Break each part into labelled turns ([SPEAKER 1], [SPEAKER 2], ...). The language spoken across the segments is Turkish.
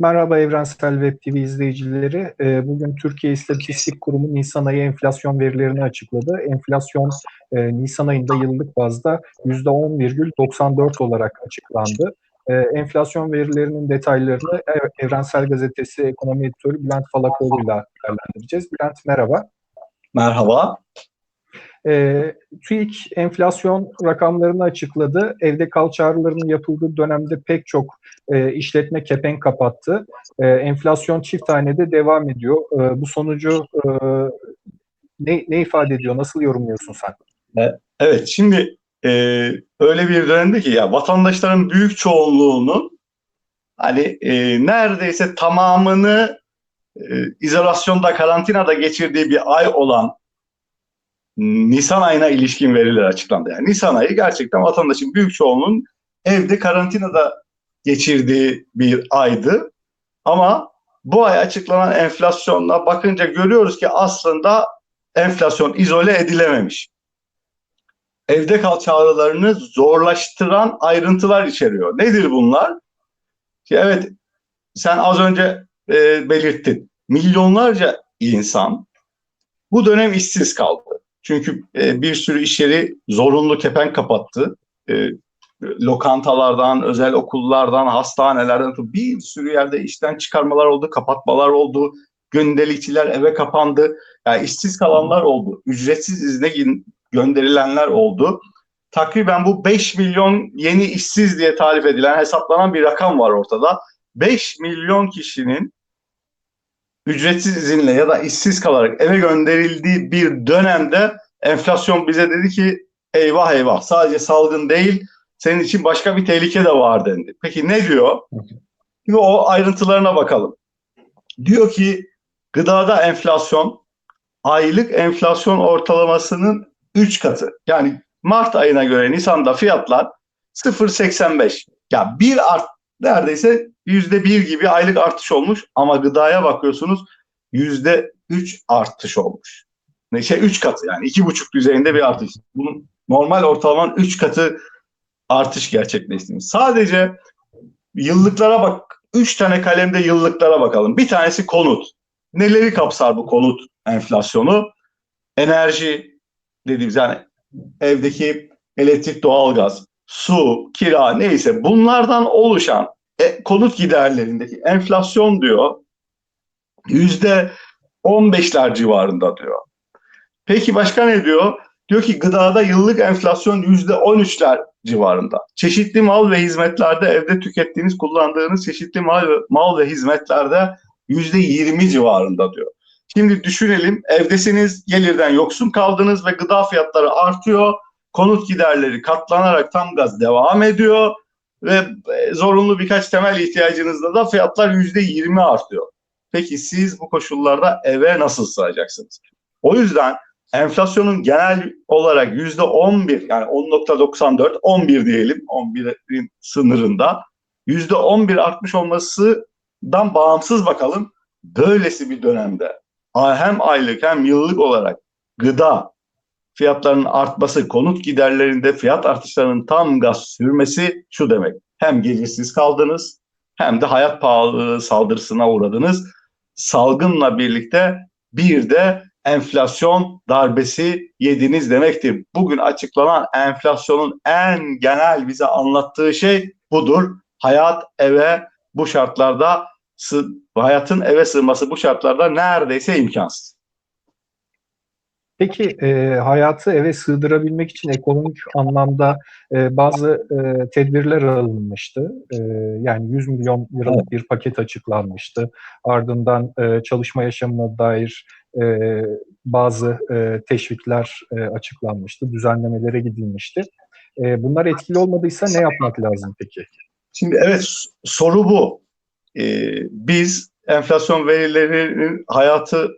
[SPEAKER 1] Merhaba Evrensel Web TV izleyicileri. Ee, Bugün Türkiye İstatistik Kurumu Nisan ayı enflasyon verilerini açıkladı. Enflasyon e, Nisan ayında yıllık bazda %10,94 olarak açıklandı. Ee, Enflasyon verilerinin detaylarını Ev- Evrensel Gazetesi Ekonomi Editörü Bülent Falakoğlu ile değerlendireceğiz. Bülent merhaba.
[SPEAKER 2] Merhaba.
[SPEAKER 1] E, TÜİK enflasyon rakamlarını açıkladı. Evde kal çağrılarının yapıldığı dönemde pek çok e, işletme kepenk kapattı. E, enflasyon çift hanede devam ediyor. E, bu sonucu e, ne, ne ifade ediyor? Nasıl yorumluyorsun sen?
[SPEAKER 2] Evet şimdi e, öyle bir dönemde ki ya vatandaşların büyük çoğunluğunun hani e, neredeyse tamamını e, izolasyonda karantinada geçirdiği bir ay olan Nisan ayına ilişkin veriler açıklandı. Yani Nisan ayı gerçekten vatandaşın büyük çoğunluğunun evde karantinada geçirdiği bir aydı. Ama bu ay açıklanan enflasyonla bakınca görüyoruz ki aslında enflasyon izole edilememiş. Evde kal çağrılarını zorlaştıran ayrıntılar içeriyor. Nedir bunlar? Ki evet sen az önce e, belirttin. Milyonlarca insan bu dönem işsiz kaldı. Çünkü e, bir sürü iş yeri zorunlu kepenk kapattı. E, lokantalardan, özel okullardan, hastanelerden bir sürü yerde işten çıkarmalar oldu, kapatmalar oldu. Gündelikçiler eve kapandı. Yani işsiz kalanlar oldu. Ücretsiz izne gönderilenler oldu. Takriben bu 5 milyon yeni işsiz diye tarif edilen, hesaplanan bir rakam var ortada. 5 milyon kişinin ücretsiz izinle ya da işsiz kalarak eve gönderildiği bir dönemde enflasyon bize dedi ki eyvah eyvah sadece salgın değil senin için başka bir tehlike de var dendi. Peki ne diyor? Şimdi o ayrıntılarına bakalım. Diyor ki gıdada enflasyon aylık enflasyon ortalamasının 3 katı. Yani Mart ayına göre Nisan'da fiyatlar 0.85. Ya bir art neredeyse yüzde bir gibi aylık artış olmuş ama gıdaya bakıyorsunuz yüzde üç artış olmuş. Ne şey üç katı yani iki buçuk düzeyinde bir artış. Bunun normal ortalamanın üç katı artış gerçekleştirmiş. Sadece yıllıklara bak. Üç tane kalemde yıllıklara bakalım. Bir tanesi konut. Neleri kapsar bu konut enflasyonu? Enerji dediğimiz yani evdeki elektrik, doğalgaz, su, kira neyse bunlardan oluşan e, konut giderlerindeki enflasyon diyor yüzde 15'ler civarında diyor. Peki başka ne diyor? Diyor ki gıdada yıllık enflasyon yüzde 13'ler civarında. Çeşitli mal ve hizmetlerde evde tükettiğiniz, kullandığınız çeşitli mal ve, mal ve hizmetlerde yüzde 20 civarında diyor. Şimdi düşünelim evdesiniz, gelirden yoksun kaldınız ve gıda fiyatları artıyor konut giderleri katlanarak tam gaz devam ediyor ve e, zorunlu birkaç temel ihtiyacınızda da fiyatlar yüzde yirmi artıyor. Peki siz bu koşullarda eve nasıl sığacaksınız? O yüzden enflasyonun genel olarak yüzde on bir yani 10.94 11 diyelim 11'in sınırında yüzde on bir artmış olmasından bağımsız bakalım böylesi bir dönemde hem aylık hem yıllık olarak gıda, fiyatlarının artması, konut giderlerinde fiyat artışlarının tam gaz sürmesi şu demek. Hem gelirsiz kaldınız hem de hayat pahalılığı saldırısına uğradınız. Salgınla birlikte bir de enflasyon darbesi yediniz demektir. Bugün açıklanan enflasyonun en genel bize anlattığı şey budur. Hayat eve bu şartlarda hayatın eve sığması bu şartlarda neredeyse imkansız.
[SPEAKER 1] Peki e, hayatı eve sığdırabilmek için ekonomik anlamda e, bazı e, tedbirler alınmıştı. E, yani 100 milyon liralık bir paket açıklanmıştı. Ardından e, çalışma yaşamına dair e, bazı e, teşvikler e, açıklanmıştı. Düzenlemelere gidilmişti. E, bunlar etkili olmadıysa ne yapmak lazım peki?
[SPEAKER 2] Şimdi evet soru bu. Ee, biz enflasyon verilerinin hayatı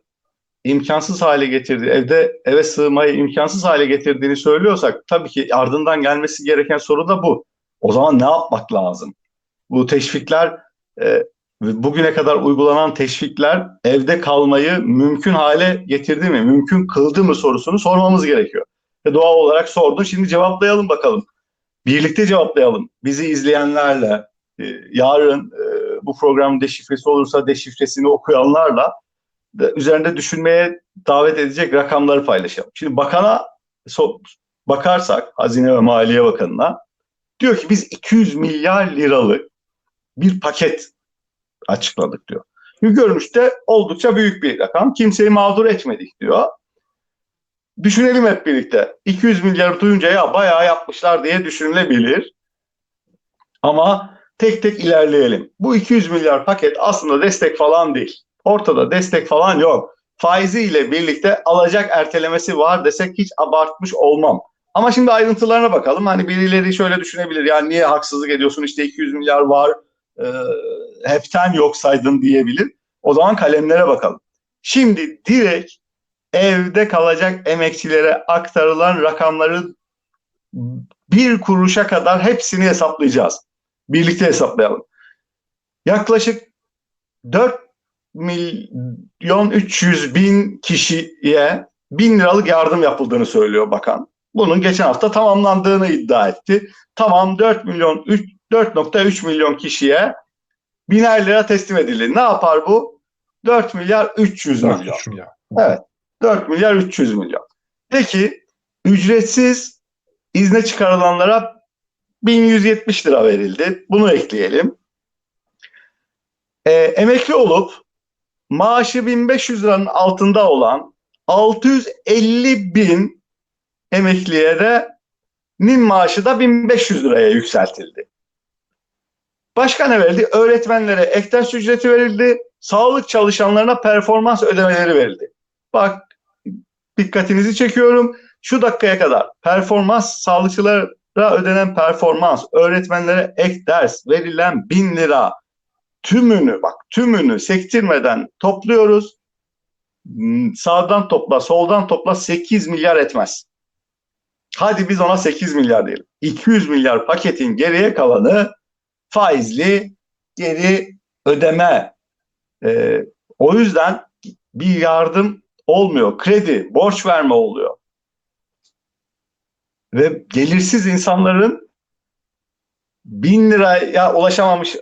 [SPEAKER 2] imkansız hale getirdi, evde eve sığmayı imkansız hale getirdiğini söylüyorsak tabii ki ardından gelmesi gereken soru da bu. O zaman ne yapmak lazım? Bu teşvikler e, bugüne kadar uygulanan teşvikler evde kalmayı mümkün hale getirdi mi, mümkün kıldı mı sorusunu sormamız gerekiyor. Ve doğal olarak sordun. Şimdi cevaplayalım bakalım. Birlikte cevaplayalım. Bizi izleyenlerle e, yarın e, bu programın deşifresi olursa deşifresini okuyanlarla üzerinde düşünmeye davet edecek rakamları paylaşalım. Şimdi bakana bakarsak Hazine ve Maliye Bakanı'na diyor ki biz 200 milyar liralık bir paket açıkladık diyor. Şimdi görünüşte oldukça büyük bir rakam. Kimseyi mağdur etmedik diyor. Düşünelim hep birlikte. 200 milyar duyunca ya bayağı yapmışlar diye düşünülebilir. Ama tek tek ilerleyelim. Bu 200 milyar paket aslında destek falan değil. Ortada destek falan yok. Faiziyle birlikte alacak ertelemesi var desek hiç abartmış olmam. Ama şimdi ayrıntılarına bakalım. Hani birileri şöyle düşünebilir. Yani niye haksızlık ediyorsun işte 200 milyar var e, hepten yok saydın diyebilir. O zaman kalemlere bakalım. Şimdi direkt evde kalacak emekçilere aktarılan rakamların bir kuruşa kadar hepsini hesaplayacağız. Birlikte hesaplayalım. Yaklaşık 4 milyon 300 bin kişiye bin liralık yardım yapıldığını söylüyor bakan. Bunun geçen hafta tamamlandığını iddia etti. Tamam 4 milyon 3 4.3 milyon kişiye biner lira teslim edildi. Ne yapar bu? 4 milyar 300 milyon.
[SPEAKER 1] 4 milyar.
[SPEAKER 2] Evet. 4 milyar 300 milyon. Peki ücretsiz izne çıkarılanlara 1170 lira verildi. Bunu ekleyelim. Ee, emekli olup maaşı 1500 liranın altında olan 650 bin emekliye de nin maaşı da 1500 liraya yükseltildi. Başka ne verildi? Öğretmenlere ek ders ücreti verildi. Sağlık çalışanlarına performans ödemeleri verildi. Bak dikkatinizi çekiyorum. Şu dakikaya kadar performans sağlıkçılara ödenen performans, öğretmenlere ek ders verilen bin lira tümünü bak tümünü sektirmeden topluyoruz. Hmm, Sağdan topla, soldan topla 8 milyar etmez. Hadi biz ona 8 milyar diyelim. 200 milyar paketin geriye kalanı faizli geri ödeme. Ee, o yüzden bir yardım olmuyor. Kredi, borç verme oluyor. Ve gelirsiz insanların bin liraya ulaşamamış,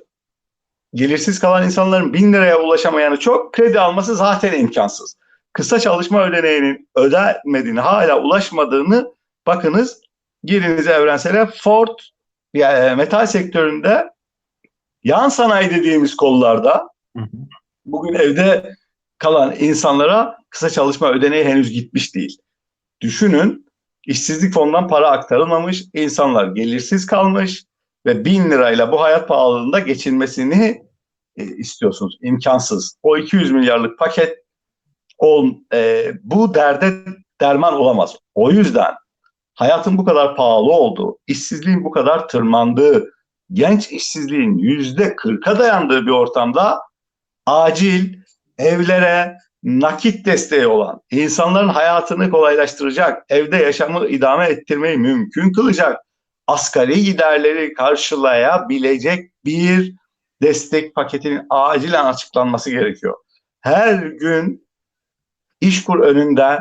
[SPEAKER 2] gelirsiz kalan insanların bin liraya ulaşamayanı çok, kredi alması zaten imkansız. Kısa çalışma ödeneğinin ödenmediğini, hala ulaşmadığını bakınız, giriniz evrensele Ford yani metal sektöründe yan sanayi dediğimiz kollarda bugün evde kalan insanlara kısa çalışma ödeneği henüz gitmiş değil. Düşünün işsizlik fonundan para aktarılmamış, insanlar gelirsiz kalmış ve bin lirayla bu hayat pahalılığında geçinmesini e, istiyorsunuz. İmkansız. O 200 milyarlık paket ol, e, bu derde derman olamaz. O yüzden hayatın bu kadar pahalı olduğu, işsizliğin bu kadar tırmandığı, genç işsizliğin yüzde 40'a dayandığı bir ortamda acil evlere nakit desteği olan, insanların hayatını kolaylaştıracak, evde yaşamı idame ettirmeyi mümkün kılacak, asgari giderleri karşılayabilecek bir destek paketinin acilen açıklanması gerekiyor. Her gün İşkur önünde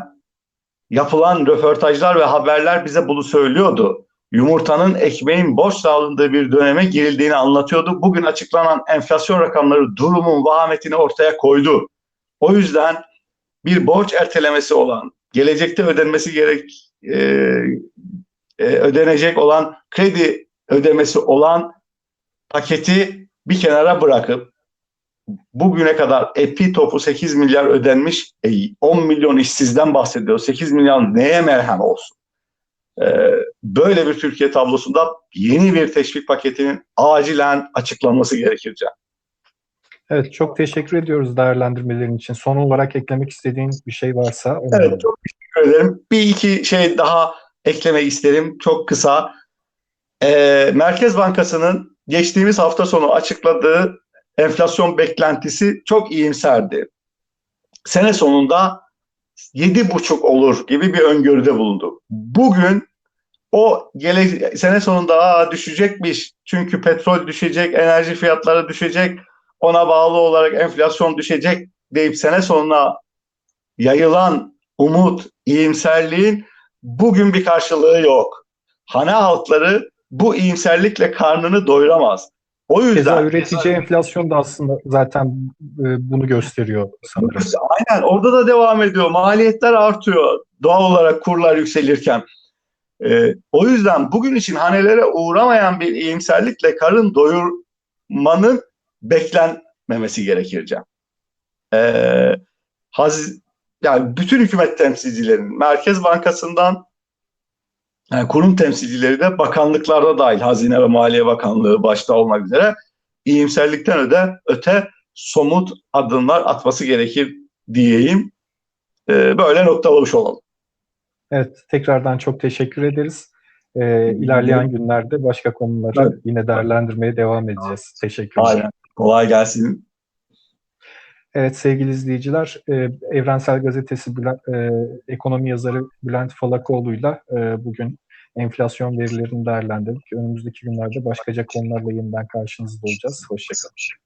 [SPEAKER 2] yapılan röportajlar ve haberler bize bunu söylüyordu. Yumurtanın ekmeğin borç alındığı bir döneme girildiğini anlatıyordu. Bugün açıklanan enflasyon rakamları durumun vahametini ortaya koydu. O yüzden bir borç ertelemesi olan, gelecekte ödenmesi gerek e, e, ödenecek olan kredi ödemesi olan paketi bir kenara bırakıp bugüne kadar epi topu 8 milyar ödenmiş, e, 10 milyon işsizden bahsediyor. 8 milyon neye merhem olsun? Ee, böyle bir Türkiye tablosunda yeni bir teşvik paketinin acilen açıklanması gerekir Can.
[SPEAKER 1] Evet çok teşekkür ediyoruz değerlendirmelerin için. Son olarak eklemek istediğin bir şey varsa.
[SPEAKER 2] Evet çok teşekkür ederim. Bir iki şey daha eklemek isterim çok kısa. Ee, Merkez Bankası'nın geçtiğimiz hafta sonu açıkladığı enflasyon beklentisi çok iyimserdi. Sene sonunda 7,5 olur gibi bir öngörüde bulundu. Bugün o gele, sene sonunda Aa, düşecekmiş çünkü petrol düşecek, enerji fiyatları düşecek, ona bağlı olarak enflasyon düşecek deyip sene sonuna yayılan umut, iyimserliğin bugün bir karşılığı yok. Hane halkları bu iyimserlikle karnını doyuramaz. O
[SPEAKER 1] Keza
[SPEAKER 2] yüzden
[SPEAKER 1] üretici enflasyon da aslında zaten e, bunu gösteriyor sanırım.
[SPEAKER 2] Aynen orada da devam ediyor. Maliyetler artıyor doğal olarak kurlar yükselirken. Ee, o yüzden bugün için hanelere uğramayan bir iyimserlikle karın doyurmanın beklenmemesi gerekir. Ee, haz, yani bütün hükümet temsilcilerinin Merkez Bankası'ndan yani kurum temsilcileri de bakanlıklarda dahil Hazine ve Maliye Bakanlığı başta olmak üzere iyimserlikten öte, öte somut adımlar atması gerekir diyeyim. Ee, böyle noktalamış olalım.
[SPEAKER 1] Evet, tekrardan çok teşekkür ederiz. Ee, ilerleyen günlerde başka konuları yine değerlendirmeye devam edeceğiz. Teşekkürler.
[SPEAKER 2] Aynen. Kolay gelsin.
[SPEAKER 1] Evet sevgili izleyiciler, e, Evrensel Gazetesi e, ekonomi yazarı Bülent Falakoğlu'yla e, bugün enflasyon verilerini değerlendirdik. Önümüzdeki günlerde başkaca konularla yeniden karşınızda olacağız. Hoşçakalın.